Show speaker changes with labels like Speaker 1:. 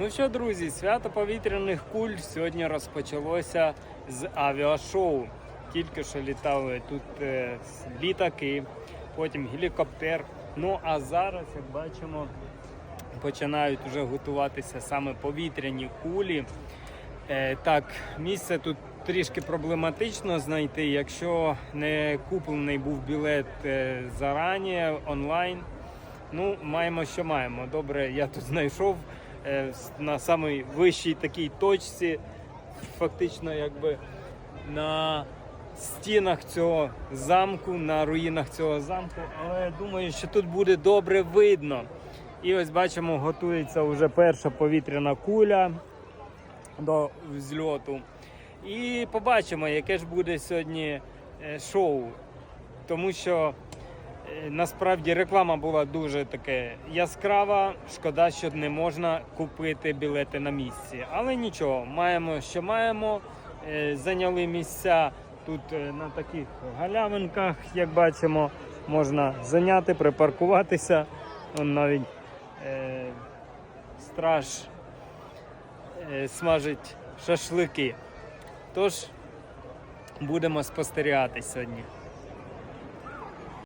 Speaker 1: Ну що, друзі, свято повітряних куль сьогодні розпочалося з авіашоу. Тільки що літали тут е, літаки, потім гелікоптер. Ну а зараз, як бачимо, починають вже готуватися саме повітряні кулі. Е, так, місце тут трішки проблематично знайти, якщо не куплений був білет е, зарані онлайн. Ну, маємо, що маємо. Добре, я тут знайшов на самій вищій такій точці, фактично, якби на стінах цього замку, на руїнах цього замку. Але я думаю, що тут буде добре видно. І ось бачимо, готується вже перша повітряна куля до взльоту. І побачимо, яке ж буде сьогодні е, шоу. Тому що е, насправді реклама була дуже таке яскрава. Шкода, що не можна купити білети на місці. Але нічого, маємо, що маємо. Е, Зайняли місця тут е, на таких галявинках, як бачимо, можна зайняти, припаркуватися. Вон навіть е, страж е, смажить шашлики. Тож будемо спостерігати сьогодні.